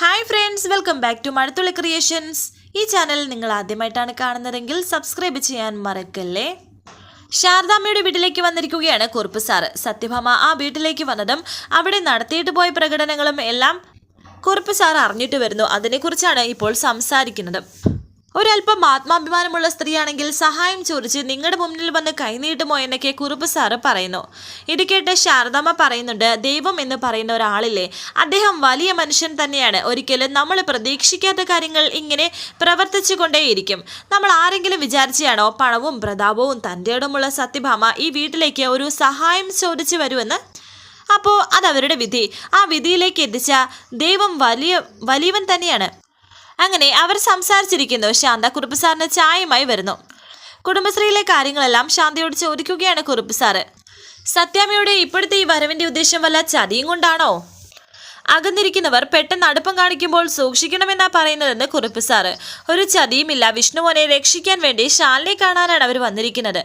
Hi friends welcome back to Mazhathulli creations ഈ channel നിങ്ങൾ ആദ്യമായിട്ടാണ് കാണുന്നതെങ്കിൽ സബ്സ്ക്രൈബ് ചെയ്യാൻ മറക്കല്ലേ? ശാരദാമ്മയുടെ വീട്ടിലേക്ക് വന്നിരിക്കുകയാണ് കുറുപ്പ് സാറ് സത്യഭാമ ആ വീട്ടിലേക്ക് വന്നതും അവിടെ നടത്തിയിട്ട് പോയ പ്രകടനങ്ങളും എല്ലാം കുറുപ്പ് സാർ അറിഞ്ഞിട്ട് വരുന്നു. അതിനെക്കുറിച്ചാണ് ഇപ്പോൾ സംസാരിക്കുന്നത്. ഒരല്പം ആത്മാഭിമാനമുള്ള സ്ത്രീയാണെങ്കിൽ സഹായം ചോദിച്ച് നിങ്ങളുടെ മുന്നിൽ വന്ന് കൈനീട്ടുമോ എന്നൊക്കെ കുറുപ്പ് സാറ് പറയുന്നു. ഇത് കേട്ട് ശാരദാമ്മ പറയുന്നുണ്ട് ദൈവം എന്ന് പറയുന്ന ഒരാളില്ലേ? അദ്ദേഹം വലിയ മനുഷ്യൻ തന്നെയാണ്. ഒരിക്കലും നമ്മൾ പ്രതീക്ഷിക്കാത്ത കാര്യങ്ങൾ ഇങ്ങനെ പ്രവർത്തിച്ചു കൊണ്ടേയിരിക്കും നമ്മൾ ആരെങ്കിലും വിചാരിച്ചാണോ പണവും പ്രതാപവും തന്റെ ഇടമുള്ള സത്യഭാമ ഈ വീട്ടിലേക്ക് ഒരു സഹായം ചോദിച്ചു വരുമെന്ന്? അപ്പോൾ അതവരുടെ വിധി. ആ വിധിയിലേക്ക് എത്തിച്ച ദൈവം വലിയ വലിയവൻ തന്നെയാണ്. അങ്ങനെ അവർ സംസാരിച്ചിരിക്കുന്നു. ശാന്ത കുറുപ്പ് സാറിന് ചായയുമായി വരുന്നു. കുടുംബശ്രീയിലെ കാര്യങ്ങളെല്ലാം ശാന്തയോട് ചോദിക്കുകയാണ് കുറുപ്പ് സാറ്. സത്യാമ്മയുടെ ഇപ്പോഴത്തെ ഈ വരവിന്റെ ഉദ്ദേശം വല്ല ചതിയും കൊണ്ടാണോ? അകന്നിരിക്കുന്നവർ പെട്ടെന്ന് അടുപ്പം കാണിക്കുമ്പോൾ സൂക്ഷിക്കണമെന്നാ പറയുന്നതെന്ന് കുറുപ്പ് സാറ്. ഒരു ചതിയുമില്ല. വിഷ്ണുമോനെ രക്ഷിക്കാൻ വേണ്ടി ശാലിനെ കാണാനാണ് അവർ വന്നിരിക്കുന്നത്.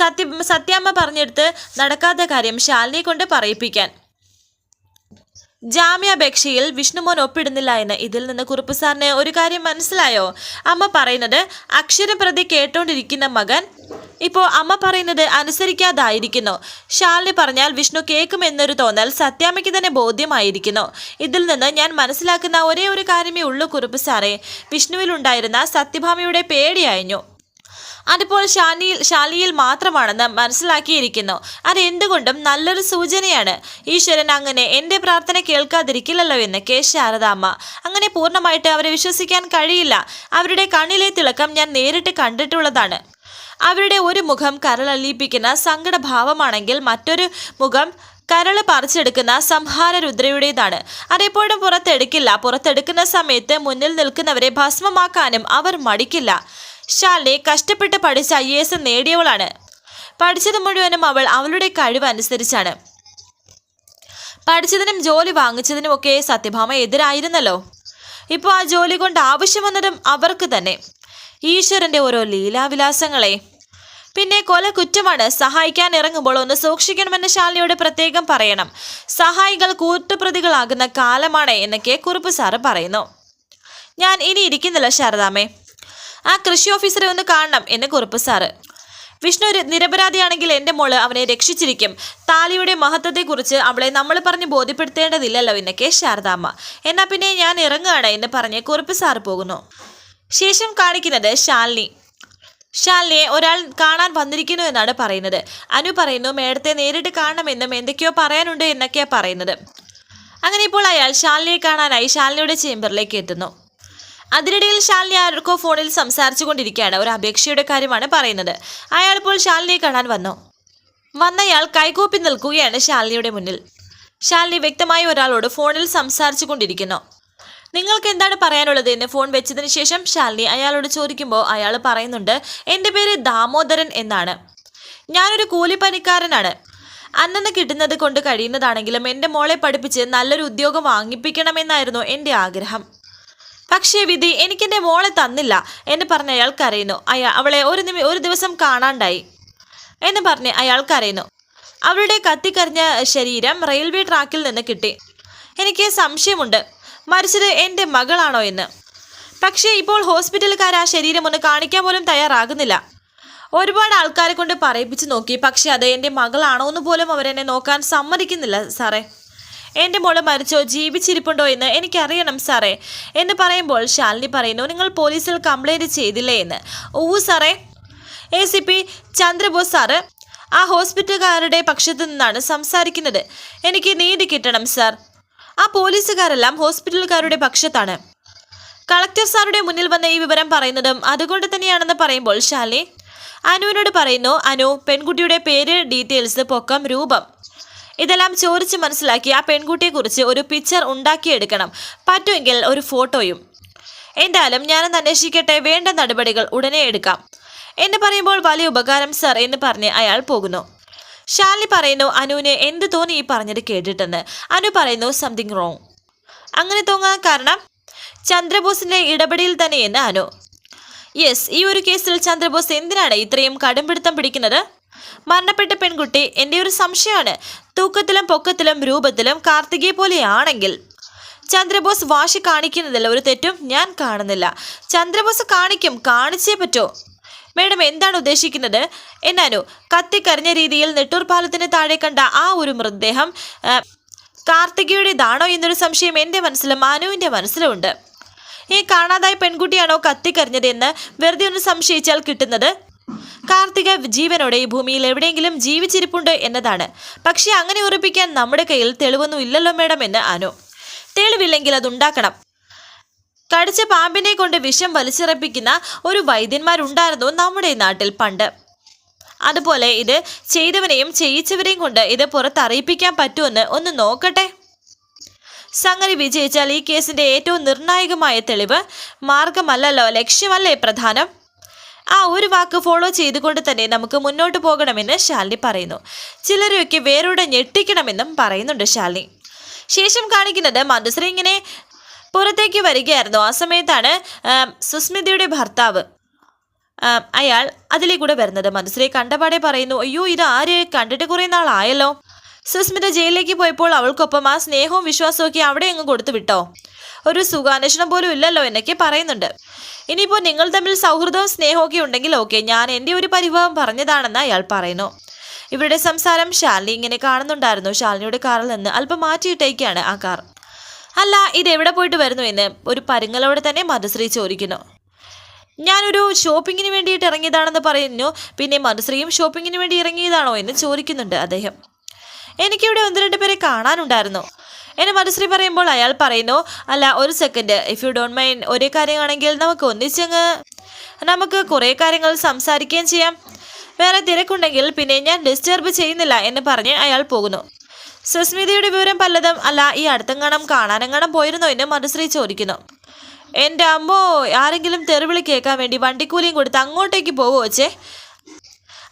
സത്യ സത്യാമ്മ പറഞ്ഞെടുത്ത് നടക്കാത്ത കാര്യം ശാലിനെ കൊണ്ട് പറയിപ്പിക്കാൻ. ജാമ്യാപേക്ഷയിൽ വിഷ്ണുമോൻ ഒപ്പിടുന്നില്ല എന്ന് ഇതിൽ നിന്ന് കുറുപ്പ് സാറിന് ഒരു കാര്യം മനസ്സിലായോ? അമ്മ പറയുന്നത് അക്ഷരപ്രതി കേട്ടോണ്ടിരിക്കുന്ന മകൻ ഇപ്പോൾ അമ്മ പറയുന്നത് അനുസരിക്കാതായിരിക്കുന്നു. ശാലിനി പറഞ്ഞാൽ വിഷ്ണു കേൾക്കുമെന്നൊരു തോന്നൽ സത്യാമ്മയ്ക്ക് തന്നെ ബോധ്യമായിരിക്കുന്നു. ഇതിൽ നിന്ന് ഞാൻ മനസ്സിലാക്കുന്ന ഒരേ ഒരു കാര്യമേ ഉള്ളൂ കുറുപ്പ് സാറേ. വിഷ്ണുവിലുണ്ടായിരുന്ന സത്യഭാമയുടെ പേടിയായിരുന്നു അതിപ്പോൾ ഷാനിയിൽ ശാലിയിൽ മാത്രമാണെന്ന് മനസ്സിലാക്കിയിരിക്കുന്നു. അതെന്തുകൊണ്ടും നല്ലൊരു സൂചനയാണ്. ഈശ്വരൻ അങ്ങനെ എന്റെ പ്രാർത്ഥന കേൾക്കാതിരിക്കില്ലല്ലോ എന്ന് കെ ശാരദാമ്മ. അങ്ങനെ പൂർണമായിട്ട് അവരെ വിശ്വസിക്കാൻ കഴിയില്ല. അവരുടെ കണ്ണിലെ തിളക്കം ഞാൻ നേരിട്ട് കണ്ടിട്ടുള്ളതാണ്. അവരുടെ ഒരു മുഖം കരളലിയിപ്പിക്കുന്ന സങ്കടഭാവമാണെങ്കിൽ മറ്റൊരു മുഖം കരൾ പറിച്ചെടുക്കുന്ന സംഹാര രുദ്രയുടേതാണ് അതെപ്പോഴും പുറത്തെടുക്കില്ല. പുറത്തെടുക്കുന്ന സമയത്ത് മുന്നിൽ നിൽക്കുന്നവരെ ഭസ്മമാക്കാനും അവർ മടിക്കില്ല. ശാലിനി കഷ്ടപ്പെട്ട് പഠിച്ച് ഐ എസ് നേടിയവളാണ്. പഠിച്ചത് മുഴുവനും അവൾ അവളുടെ കഴിവ് അനുസരിച്ചാണ്. പഠിച്ചതിനും ജോലി വാങ്ങിച്ചതിനും ഒക്കെ സത്യഭാമ എതിരായിരുന്നല്ലോ. ഇപ്പോൾ ആ ജോലി കൊണ്ട് ആവശ്യം വന്നതും അവർക്ക് തന്നെ. ഈശ്വരന്റെ ഓരോ ലീലാവിലാസങ്ങളെ. പിന്നെ കൊല കുറ്റമാണ്. സഹായിക്കാൻ ഇറങ്ങുമ്പോൾ ഒന്ന് സൂക്ഷിക്കണമെന്ന് ശാലിനിയോട് പ്രത്യേകം പറയണം. സഹായികൾ കൂട്ടുപ്രതികളാകുന്ന കാലമാണ് എന്നൊക്കെ കുറുപ്പ് സാറ് പറയുന്നു. ഞാൻ ഇനി ഇരിക്കുന്നില്ല ശാരദാമേ ആ കൃഷി ഓഫീസറെ ഒന്ന് കാണണം എന്ന് കുറുപ്പ് സാറ്. വിഷ്ണു നിരപരാധിയാണെങ്കിൽ എന്റെ മോൾ അവനെ രക്ഷിച്ചിരിക്കും. താലിയുടെ മഹത്വത്തെക്കുറിച്ച് അവളെ നമ്മൾ പറഞ്ഞ് ബോധ്യപ്പെടുത്തേണ്ടതില്ലല്ലോ എന്നൊക്കെ ശാരദാമ്മ. എന്നാ പിന്നെ ഞാൻ ഇറങ്ങുകയാണ് എന്ന് പറഞ്ഞ് കുറുപ്പ് സാറ് പോകുന്നു. ശേഷം കാണിക്കുന്നത് ശാലിനി. ശാലിനിയെ ഒരാൾ കാണാൻ വന്നിരിക്കുന്നു എന്നാണ് പറയുന്നത്. അനു പറയുന്നു മേഡത്തെ നേരിട്ട് കാണണമെന്നും എന്തൊക്കെയോ പറയാനുണ്ട് എന്നൊക്കെയാണ് പറയുന്നത്. അങ്ങനെ ഇപ്പോൾ അയാൾ ശാലിനിയെ കാണാനായി ശാലിനിയുടെ ചേംബറിലേക്ക് എത്തുന്നു. അതിനിടയിൽ ശാലിനി ആർക്കോ ഫോണിൽ സംസാരിച്ചു കൊണ്ടിരിക്കുകയാണ് ഒരു അപേക്ഷയുടെ കാര്യമാണ് പറയുന്നത്. അയാൾ ഇപ്പോൾ ശാലിനിയെ കാണാൻ വന്നു. വന്നയാൾ കൈകൂപ്പി നിൽക്കുകയാണ് ശാലിനിയുടെ മുന്നിൽ. ശാലിനി വ്യക്തമായി ഒരാളോട് ഫോണിൽ സംസാരിച്ചു കൊണ്ടിരിക്കുന്നു നിങ്ങൾക്ക് എന്താണ് പറയാനുള്ളത് എന്ന് ഫോൺ വെച്ചതിന് ശേഷം ശാലിനി അയാളോട് ചോദിക്കുമ്പോൾ അയാൾ പറയുന്നുണ്ട് എന്റെ പേര് ദാമോദരൻ എന്നാണ്. ഞാനൊരു കൂലിപ്പണിക്കാരനാണ്. അന്നന്ന് കിട്ടുന്നത് കൊണ്ട് കഴിയുന്നതാണെങ്കിലും എന്റെ മോളെ പഠിപ്പിച്ച് നല്ലൊരു ഉദ്യോഗം വാങ്ങിപ്പിക്കണമെന്നായിരുന്നു എന്റെ ആഗ്രഹം. പക്ഷേ വിധി എനിക്കെന്റെ മോളെ തന്നില്ല എന്ന് പറഞ്ഞ് അയാൾ കരയുന്നു. അയാൾ അവളെ ഒരു നിമി ഒരു ദിവസം കാണാണ്ടായി എന്ന് പറഞ്ഞ് അയാൾ കരയുന്നു. അവളുടെ കത്തിക്കറിഞ്ഞ ശരീരം റെയിൽവേ ട്രാക്കിൽ നിന്ന് കിട്ടി. എനിക്ക് സംശയമുണ്ട്. മരിച്ചത് എന്റെ മകളാണോ എന്ന്. പക്ഷേ ഇപ്പോൾ ഹോസ്പിറ്റലുകാർ ആ ശരീരം ഒന്ന് കാണിക്കാൻ പോലും തയ്യാറാകുന്നില്ല. ഒരുപാട് ആൾക്കാരെ കൊണ്ട് പറയിപ്പിച്ച് നോക്കി. പക്ഷേ അത് എന്റെ മകളാണോ എന്ന് പോലും അവരെന്നെ നോക്കാൻ സമ്മതിക്കുന്നില്ല സാറേ. എന്റെ മോൾ മരിച്ചോ? ജീവിച്ചിരിപ്പുണ്ടോ എന്ന് എനിക്കറിയണം സാറേ. എന്ന് പറയുമ്പോൾ ശാലിനി പറയുന്നു നിങ്ങൾ പോലീസിൽ കംപ്ലൈന്റ് ചെയ്തില്ലേ എന്ന്? ഓ സാറേ. A C P Chandrabose sir ആ ഹോസ്പിറ്റലുകാരുടെ പക്ഷത്തു നിന്നാണ് സംസാരിക്കുന്നത്. എനിക്ക് നീതി കിട്ടണം സാർ. ആ പോലീസുകാരെല്ലാം ഹോസ്പിറ്റലുകാരുടെ പക്ഷത്താണ്. കളക്ടർ സാറുടെ മുന്നിൽ വന്ന ഈ വിവരം പറയുന്നതും അതുകൊണ്ട് തന്നെയാണെന്ന് പറയുമ്പോൾ ശാലി അനുവിനോട് പറയുന്നു അനു പെൺകുട്ടിയുടെ പേര് ഡീറ്റെയിൽസ് പൊക്കം രൂപം. ഇതെല്ലാം ചോദിച്ച് മനസ്സിലാക്കി ആ പെൺകുട്ടിയെക്കുറിച്ച് ഒരു പിക്ചർ ഉണ്ടാക്കിയെടുക്കണം. പറ്റുമെങ്കിൽ ഒരു ഫോട്ടോയും. എന്തായാലും ഞാനൊന്ന് അന്വേഷിക്കട്ടെ വേണ്ട നടപടികൾ ഉടനെ എടുക്കാം. എന്ന് പറയുമ്പോൾ വലിയ ഉപകാരം സർ എന്ന് പറഞ്ഞ് അയാൾ പോകുന്നു. ഷാലി പറയുന്നു അനുവിന് എന്ത് തോന്നി ഈ പറഞ്ഞത് കേട്ടിട്ടെന്ന്? അനു പറയുന്നു സംതിങ് റോങ് അങ്ങനെ തോന്നാൻ കാരണം ചന്ദ്രബോസിന്റെ ഇടപെടലിൽ തന്നെയെന്ന് അനു. യെസ് ഈ ഒരു കേസിൽ ചന്ദ്രബോസ് എന്തിനാണ് ഇത്രയും കടുംപിടുത്തം പിടിക്കുന്നത്? മരണപ്പെട്ട പെൺകുട്ടി എന്റെ ഒരു സംശയമാണ്. തൂക്കത്തിലും പൊക്കത്തിലും രൂപത്തിലും കാർത്തികയെ പോലെയാണെങ്കിൽ. ചന്ദ്രബോസ് വാശി കാണിക്കുന്നതിൽ ഒരു തെറ്റും ഞാൻ കാണുന്നില്ല. ചന്ദ്രബോസ് കാണിക്കും കാണിച്ചേ പറ്റോ. മേഡം എന്താണ് ഉദ്ദേശിക്കുന്നത്? എന്നാനു കത്തിക്കറിഞ്ഞ രീതിയിൽ നെട്ടൂർ പാലത്തിന് താഴെ കണ്ട ആ ഒരു മൃതദേഹം കാർത്തികയുടേതാണോ എന്നൊരു സംശയം എന്റെ മനസ്സിലും മാനുവിന്റെ മനസ്സിലുമുണ്ട് ഈ കാണാതായ പെൺകുട്ടിയാണോ കത്തിക്കറിഞ്ഞത് എന്ന് വെറുതെ ഒന്ന് സംശയിച്ചാൽ കിട്ടുന്നത്? കാർത്തിക ജീവനോടെ ഈ ഭൂമിയിൽ എവിടെയെങ്കിലും ജീവിച്ചിരിപ്പുണ്ട് എന്നതാണ്. പക്ഷെ അങ്ങനെ ഉറപ്പിക്കാൻ നമ്മുടെ കയ്യിൽ തെളിവൊന്നും ഇല്ലല്ലോ മേഡം എന്ന് അനു. തെളിവില്ലെങ്കിൽ അതുണ്ടാക്കണം. കടിച്ച പാമ്പിനെ കൊണ്ട് വിഷം വലിച്ചിറപ്പിക്കുന്ന ഒരു വൈദ്യന്മാരുണ്ടായിരുന്നു നമ്മുടെ നാട്ടിൽ പണ്ട്. അതുപോലെ ഇത് ചെയ്തവനെയും ചെയ്യിച്ചവരെയും കൊണ്ട് ഇത് പുറത്തറിയിപ്പിക്കാൻ പറ്റുമെന്ന് ഒന്ന് നോക്കട്ടെ. സംഗതി വിജയിച്ചാൽ ഈ കേസിന്റെ ഏറ്റവും നിർണായകമായ തെളിവ് മാർഗമല്ലല്ലോ ലക്ഷ്യമല്ലേ പ്രധാനം? ആ ഒരു വാക്ക് ഫോളോ ചെയ്തുകൊണ്ട് തന്നെ നമുക്ക് മുന്നോട്ട് പോകണമെന്ന് ശാലിനി പറയുന്നു. ചിലരൊക്കെ വേരോടെ ഞെട്ടിക്കണമെന്നും പറയുന്നുണ്ട് ശാലിനി. ശേഷം കാണിക്കുന്നത് മധുശ്രീ ഇങ്ങനെ പുറത്തേക്ക് വരികയായിരുന്നു. ആ സമയത്താണ് സുസ്മിതയുടെ ഭർത്താവ് അയാൾ അയാൾ അതിലേക്കൂടെ വരുന്നത്. മധുശ്രീ കണ്ടപാടെ പറയുന്നു അയ്യോ ഇത് ആര്? കണ്ടിട്ട് കുറേ നാളായല്ലോ. സുസ്മിത ജയിലിലേക്ക് പോയപ്പോൾ അവൾക്കൊപ്പം ആ സ്നേഹവും വിശ്വാസവും ഒക്കെ അവിടെ അങ്ങ് കൊടുത്തു വിട്ടോ? ഒരു സുഖാന്വേഷണം പോലും ഇല്ലല്ലോ എന്നൊക്കെ പറയുന്നുണ്ട്. ഇനിയിപ്പോൾ നിങ്ങൾ തമ്മിൽ സൗഹൃദവും സ്നേഹമൊക്കെ ഉണ്ടെങ്കിൽ ഓക്കെ ഞാൻ എന്റെ ഒരു പരിഭവം പറഞ്ഞതാണെന്ന് അയാൾ പറയുന്നു. ഇവരുടെ സംസാരം ശാലിനി ഇങ്ങനെ കാണുന്നുണ്ടായിരുന്നു. ശാലിനിയുടെ കാറിൽ നിന്ന് അല്പം മാറ്റിയിട്ടേക്കാണ് ആ കാർ. അല്ല ഇത് എവിടെ പോയിട്ട് വരുന്നു എന്ന് ഒരു പരുങ്ങലോടെ തന്നെ മധുശ്രീ ചോദിക്കുന്നു. ഞാനൊരു ഷോപ്പിങ്ങിന് വേണ്ടിയിട്ട് ഇറങ്ങിയതാണെന്ന് പറയുന്നു. പിന്നെ മധുശ്രീയും ഷോപ്പിങ്ങിന് വേണ്ടി ഇറങ്ങിയതാണോ എന്ന് ചോദിക്കുന്നുണ്ട് അദ്ദേഹം. എനിക്കിവിടെ ഒന്ന് രണ്ട് പേരെ കാണാനുണ്ടായിരുന്നു. എന്നെ മധുശ്രീ പറയുമ്പോൾ അയാൾ പറയുന്നു അല്ല ഒരു second if you don't mind ഒരേ കാര്യമാണെങ്കിൽ നമുക്ക് ഒന്നിച്ചങ്ങ് നമുക്ക് കുറേ കാര്യങ്ങൾ സംസാരിക്കുകയും ചെയ്യാം. വേറെ തിരക്കുണ്ടെങ്കിൽ പിന്നെ ഞാൻ ഡിസ്റ്റർബ് ചെയ്യുന്നില്ല എന്ന് പറഞ്ഞ് അയാൾ പോകുന്നു. സുസ്മിതയുടെ വിവരം പലതും അല്ല ഈ അടുത്തെങ്ങാണം കാണാനെങ്ങാണം പോയിരുന്നോ? എന്ന് മധുശ്രീ ചോദിക്കുന്നു. എന്റെ അമ്മോ ആരെങ്കിലും തെറിവിളി കേൾക്കാൻ വേണ്ടി വണ്ടിക്കൂലിയും കൊടുത്ത് അങ്ങോട്ടേക്ക് പോകുമോ ചേ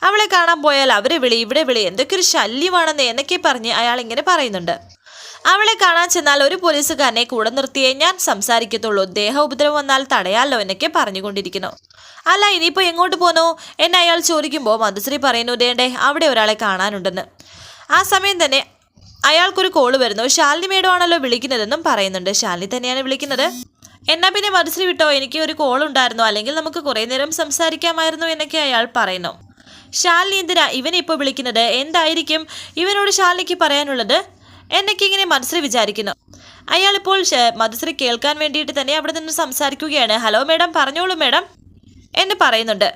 അവളെ കാണാൻ പോയാൽ അവരെ വിളി ഇവിടെ വിളി. എന്തൊക്കെ ഒരു ശല്യമാണെന്ന് എന്നൊക്കെ പറഞ്ഞ് അയാൾ ഇങ്ങനെ പറയുന്നുണ്ട്. അവളെ കാണാൻ ചെന്നാൽ ഒരു പോലീസുകാരനെ കൂടെ നിർത്തിയേ ഞാൻ സംസാരിക്കത്തുള്ളൂ. ദേഹ ഉപദ്രവം വന്നാൽ തടയാലോ എന്നൊക്കെ പറഞ്ഞുകൊണ്ടിരിക്കുന്നു. അല്ല ഇനിയിപ്പോൾ എങ്ങോട്ട് പോന്നോ? എന്നെ അയാൾ ചോദിക്കുമ്പോൾ മധുശ്രീ പറയുന്നു ദേണ്ടേ അവിടെ ഒരാളെ കാണാനുണ്ടെന്ന്. ആ സമയം തന്നെ അയാൾക്കൊരു കോൾ വരുന്നു. ശാലിനി മേഡം ആണല്ലോ വിളിക്കുന്നതെന്നും പറയുന്നുണ്ട്. ശാലിനി തന്നെയാണ് വിളിക്കുന്നത്. എന്നാ പിന്നെ മധുശ്രീ വിട്ടോ? എനിക്ക് ഒരു കോൾ ഉണ്ടായിരുന്നു. അല്ലെങ്കിൽ നമുക്ക് കുറേ നേരം സംസാരിക്കാമായിരുന്നു എന്നൊക്കെ അയാൾ പറയുന്നു. ശാലിനി എന്തിനാ ഇവനെ ഇപ്പോൾ വിളിക്കുന്നത്? എന്തായിരിക്കും ഇവനോട് ശാലിനിക്ക് പറയാനുള്ളത്? എന്നൊക്കെ ഇങ്ങനെ മനസ്സിൽ വിചാരിക്കുന്നു. അയാളിപ്പോൾ മധുശ്രീ കേൾക്കാൻ വേണ്ടിയിട്ട് തന്നെ അവിടെ നിന്ന് സംസാരിക്കുകയാണ്. ഹലോ മേഡം പറഞ്ഞോളൂ മേഡം എന്ന് പറയുന്നുണ്ട്.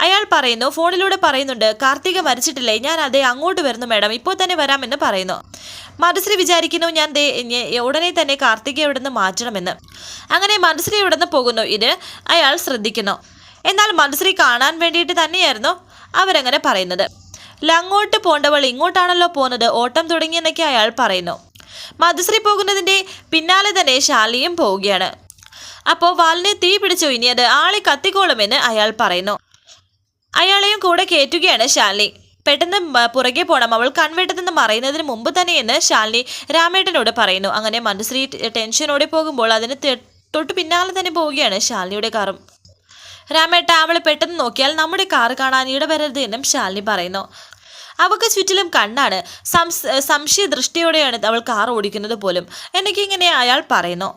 അയാൾ പറയുന്നു ഫോണിലൂടെ പറയുന്നുണ്ട് കാർത്തിക മരിച്ചിട്ടില്ലേ ഞാൻ അതെ അങ്ങോട്ട് വരുന്നു മേഡം ഇപ്പോൾ തന്നെ വരാമെന്ന് പറയുന്നു. മനസ്സിൽ വിചാരിക്കുന്നു ഞാൻ ഉടനെ തന്നെ കാർത്തിക ഇവിടെ നിന്ന് മാറ്റണമെന്ന്. അങ്ങനെ മനസ്സിൽ ഇവിടെ നിന്ന് പോകുന്നു. ഇത് അയാൾ ശ്രദ്ധിക്കുന്നു. എന്നാൽ മനസ്സിൽ കാണാൻ വേണ്ടിയിട്ട് തന്നെയായിരുന്നു അവരങ്ങനെ പറയുന്നത്. ലങ്ങോട്ട് പോണ്ടവൾ ഇങ്ങോട്ടാണല്ലോ പോകുന്നത് ഓട്ടം തുടങ്ങിയെന്നൊക്കെ അയാൾ പറയുന്നു. മധുശ്രീ പോകുന്നതിന്റെ പിന്നാലെ തന്നെ ശാലിയും പോവുകയാണ്. അപ്പോൾ വാലിനെ തീ പിടിച്ചു ഇനി അത് ആളെ കത്തിക്കോളുമെന്ന് അയാൾ പറയുന്നു. അയാളെയും കൂടെ കയറ്റുകയാണ് ശാലിനി. പെട്ടെന്ന് പുറകെ പോണം. അവൾ കൺവെട്ടത്തിൽ നിന്ന് മറയുന്നതിന് മുമ്പ് തന്നെയെന്ന് ശാലിനി രാമേട്ടനോട് പറയുന്നു. അങ്ങനെ മനുശ്രീ ടെൻഷനോടെ പോകുമ്പോൾ അതിന് തൊട്ട് പിന്നാലെ തന്നെ പോവുകയാണ് ശാലിനിയുടെ കാറും. രാമേട്ട അവളെ പെട്ടെന്ന് നോക്കിയാൽ നമ്മുടെ കാറ് കാണാൻ ഇടവരരുത് എന്നും ശാലിനി പറയുന്നു. അവൾക്ക് ചുറ്റിലും കണ്ണാണ്. സംശയ ദൃഷ്ടിയോടെയാണ് അവൾ കാർ ഓടിക്കുന്നത് പോലും. എനിക്കിങ്ങനെ അയാൾ പറയുന്നു.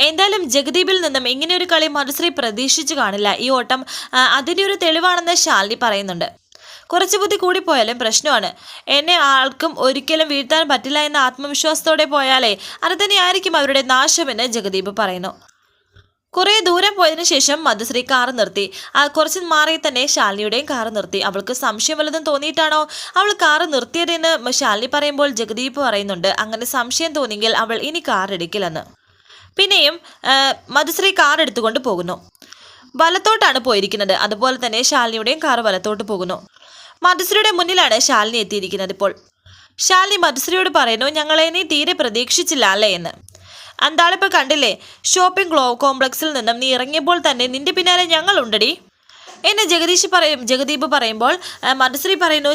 എന്തായാലും ജഗദീപിൽ നിന്നും ഇങ്ങനെ ഒരു കളി മനുശ്രീ പ്രതീക്ഷിച്ചു കാണില്ല. ഈ ഓട്ടം അതിന്റെ ഒരു തെളിവാണെന്ന് ശാലിനി പറയുന്നുണ്ട്. കുറച്ച് ബുദ്ധി കൂടി കൂടിപ്പോയാലും പ്രശ്നമാണ്. എന്നെ ആൾക്കും ഒരിക്കലും വീഴ്ത്താൻ പറ്റില്ല എന്ന ആത്മവിശ്വാസത്തോടെ പോയാലേ അത് തന്നെയായിരിക്കും അവരുടെ നാശമെന്ന് ജഗദീപ് പറയുന്നു. കുറേ ദൂരം പോയതിനു ശേഷം മധുശ്രീ കാർ നിർത്തി. കുറച്ച് മാറി തന്നെ ശാലിനിയുടെയും കാർ നിർത്തി. അവൾക്ക് സംശയം വല്ലതും തോന്നിയിട്ടാണോ അവൾ കാർ നിർത്തിയതെന്ന് ശാലിനി പറയുമ്പോൾ ജഗദീപ് പറയുന്നുണ്ട്. അങ്ങനെ സംശയം തോന്നിയെങ്കിൽ അവൾ ഇനി കാർ എടുക്കില്ലെന്ന്. പിന്നെയും മധുശ്രീ കാർ എടുത്തുകൊണ്ട് പോകുന്നു. വലത്തോട്ടാണ് പോയിരിക്കുന്നത്. അതുപോലെ തന്നെ ശാലിനിയുടെയും കാർ വലത്തോട്ട് പോകുന്നു. മധുശ്രീയുടെ മുന്നിലാണ് ശാലിനി എത്തിയിരിക്കുന്നത് ഇപ്പോൾ. ശാലിനി മധുശ്രീയോട് പറയുന്നു ഞങ്ങളെ നീ തീരെ പ്രതീക്ഷിച്ചില്ല അല്ലേ? എന്ന്. അന്താളിപ്പോൾ കണ്ടില്ലേ? ഷോപ്പിംഗ് ഗ്ലോ കോംപ്ലക്സിൽ നിന്നും നീ ഇറങ്ങിയപ്പോൾ തന്നെ നിന്റെ പിന്നാലെ ഞങ്ങൾ ഞങ്ങളുണ്ടടി എന്നെ ജഗദീഷ് പറയും ജഗദീപ് പറയുമ്പോൾ മനുശ്രീ പറയുന്നു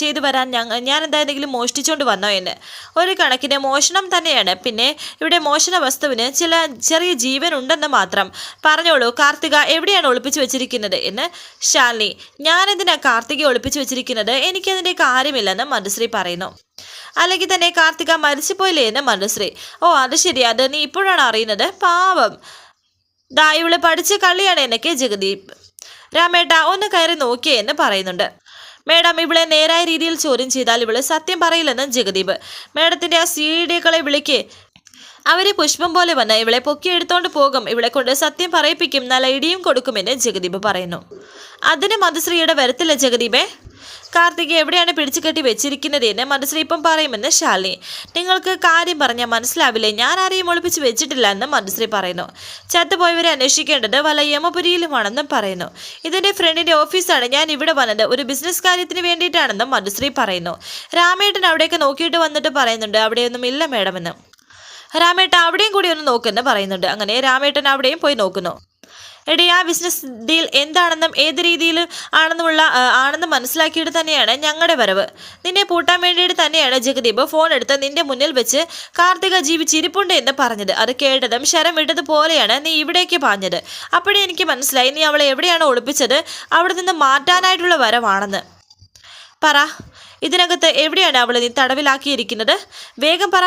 ചെയ്ത് വരാൻ ഞങ്ങൾ ഞാൻ എന്തായെങ്കിലും മോഷ്ടിച്ചുകൊണ്ട് വന്നോ എന്ന്. ഒരു കണക്കിന് മോഷണം തന്നെയാണ്. പിന്നെ ഇവിടെ മോഷണ വസ്തുവിന് ചില ചെറിയ ജീവൻ ഉണ്ടെന്ന് മാത്രം പറഞ്ഞോളൂ. കാർത്തിക എവിടെയാണ് ഒളിപ്പിച്ചു വെച്ചിരിക്കുന്നത് എന്ന്? ശാലിനി ഞാനെന്തിനാണ് കാർത്തിക ഒളിപ്പിച്ചു വെച്ചിരിക്കുന്നത്? എനിക്കതിന്റെ കാര്യമില്ലെന്ന് മധുശ്രീ പറയുന്നു. അല്ലെങ്കിൽ തന്നെ കാർത്തിക മരിച്ചുപോയില്ലേ എന്ന് മനുശ്രീ ഓ അത് ശരി അത് നീ ഇപ്പോഴാണ് അറിയുന്നത്. പാവം. ദാ ഇവൾ പഠിച്ച കള്ളിയാണ് എന്നൊക്കെ ജഗദീപ്. രാമേട്ട ഒന്ന് കയറി നോക്കിയേ എന്ന് പറയുന്നുണ്ട്. മേഡം ഇവളെ നേരായ രീതിയിൽ ചോദ്യം ചെയ്താൽ ഇവൾ സത്യം പറയില്ലെന്ന് ജഗദീപ്. മേഡത്തിന്റെ ആ സി വിളിക്ക്. അവരെ പുഷ്പം പോലെ വന്ന് ഇവളെ പൊക്കിയെടുത്തോണ്ട് പോകും. ഇവളെ കൊണ്ട് സത്യം പറയിപ്പിക്കും നല്ല ഇടിയും കൊടുക്കുമെന്ന് ജഗദീപ് പറയുന്നു. അതിന് മധുശ്രീയുടെ വരത്തില്ല ജഗദീപേ. കാർത്തിക് എവിടെയാണ് പിടിച്ചു കെട്ടി വെച്ചിരിക്കുന്നത് എന്ന് മധുശ്രീ ഇപ്പം പറയുമെന്ന് ശാലിനി. നിങ്ങൾക്ക് കാര്യം പറഞ്ഞാൽ മനസ്സിലാവില്ലേ? ഞാൻ ആരെയും ഒളിപ്പിച്ച് വെച്ചിട്ടില്ല എന്ന് മധുശ്രീ പറയുന്നു. ചത്തുപോയവരെ അന്വേഷിക്കേണ്ടത് വല്ല യമപുരിയിലുമാണെന്നും പറയുന്നു. ഇതിന്റെ ഫ്രണ്ടിന്റെ ഓഫീസാണ് ഞാൻ ഇവിടെ വന്നത്. ഒരു ബിസിനസ് കാര്യത്തിന് വേണ്ടിയിട്ടാണെന്നും മധുശ്രീ പറയുന്നു. രാമേട്ടൻ അവിടെയൊക്കെ നോക്കിയിട്ട് വന്നിട്ട് പറയുന്നുണ്ട്. അവിടെയൊന്നും ഇല്ല മേഡമെന്ന്. രാമേട്ടൻ അവിടെയും കൂടി ഒന്ന് നോക്കുന്നു പറയുന്നുണ്ട്. അങ്ങനെ രാമേട്ടൻ അവിടെയും പോയി നോക്കുന്നു. എടി ആ ബിസിനസ് ഡീൽ എന്താണെന്നും ഏത് രീതിയിൽ ആണെന്നുമുള്ള ആണെന്ന് മനസ്സിലാക്കിയിട്ട് തന്നെയാണ് ഞങ്ങളുടെ വരവ്. നിന്നെ പൂട്ടാൻ വേണ്ടിയിട്ട് തന്നെയാണ് ജഗദീപ് ഫോൺ എടുത്ത് നിന്റെ മുന്നിൽ വെച്ച് കാർത്തിക ജീവിച്ചിരിപ്പുണ്ട് എന്ന് പറഞ്ഞത്. അത് കേട്ടതും ശരം വിട്ടതുപോലെയാണ് നീ ഇവിടേക്ക് പാഞ്ഞത്. അപ്പോഴേ എനിക്ക് മനസ്സിലായി നീ അവളെ എവിടെയാണ് ഒളിപ്പിച്ചത്? അവിടെ നിന്ന് മാറ്റാനായിട്ടുള്ള വരവാണെന്ന്. പറ ഇതിനകത്ത് എവിടെയാണ് അവളെ നീ തടവിലാക്കിയിരിക്കുന്നത്? വേഗം പറ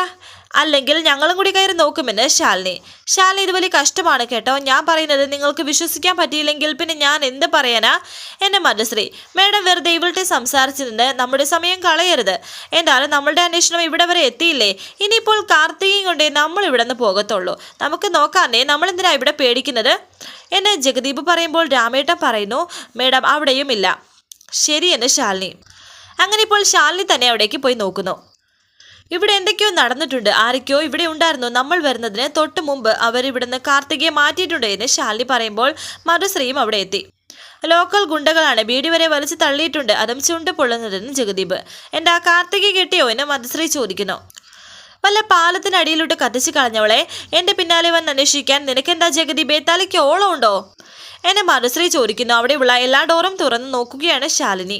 അല്ലെങ്കിൽ ഞങ്ങളും കൂടി കയറി നോക്കുമെന്ന് ശാലിനി. ശാലിനി ഇത് വലിയ കഷ്ടമാണ് കേട്ടോ. ഞാൻ പറയുന്നത് നിങ്ങൾക്ക് വിശ്വസിക്കാൻ പറ്റിയില്ലെങ്കിൽ പിന്നെ ഞാൻ എന്ത് പറയാനാ? എന്നെ മധുശ്രീ മേഡം വെറുതെ ഇവളുടെ സംസാരിച്ചിരുന്ന് നമ്മുടെ സമയം കളയരുത്. എന്തായാലും നമ്മളുടെ അന്വേഷണം ഇവിടെ വരെ എത്തിയില്ലേ? ഇനിയിപ്പോൾ കാർത്തികയും കൊണ്ടേ നമ്മൾ ഇവിടെ നിന്ന് പോകത്തുള്ളൂ. നമുക്ക് നോക്കാന്നേ നമ്മൾ എന്തിനാ ഇവിടെ പേടിക്കുന്നത്? എന്നെ ജഗദീപ് പറയുമ്പോൾ രാമേട്ടൻ പറയുന്നു മേഡം അവിടെയും ഇല്ല. ശരിയെന്ന് ശാലിനി. അങ്ങനെ ഇപ്പോൾ ശാലിനി തന്നെ അവിടേക്ക് പോയി നോക്കുന്നു. ഇവിടെ എന്തൊക്കെയോ നടന്നിട്ടുണ്ട്. ആരൊക്കെയോ ഇവിടെ ഉണ്ടായിരുന്നു. നമ്മൾ വരുന്നതിന് തൊട്ട് മുമ്പ് അവർ ഇവിടുന്ന് കാർത്തികയെ മാറ്റിയിട്ടുണ്ട് എന്ന് ശാലിനി പറയുമ്പോൾ മധുശ്രീയും അവിടെ എത്തി. ലോക്കൽ ഗുണ്ടകളാണ് ബീഡി വരെ വലിച്ചു തള്ളിയിട്ടുണ്ട്. അതും ചുണ്ട് പൊള്ളുന്നതെന്ന് ജഗദീപ്. എന്റെ ആ കാർത്തിക കിട്ടിയോ എന്ന് മധുശ്രീ ചോദിക്കുന്നു. വല്ല പാലത്തിനടിയിലോട്ട് കത്തിച്ചു കളഞ്ഞവളെ എന്റെ പിന്നാലെ വന്ന് അന്വേഷിക്കാൻ നിനക്കെന്താ ജഗദീപേ? തലയ്ക്ക് ഓളം ഉണ്ടോ എന്നെ മധുശ്രീ ചോദിക്കുന്നു. അവിടെയുള്ള എല്ലാ ഡോറും തുറന്ന് നോക്കുകയാണ് ശാലിനി.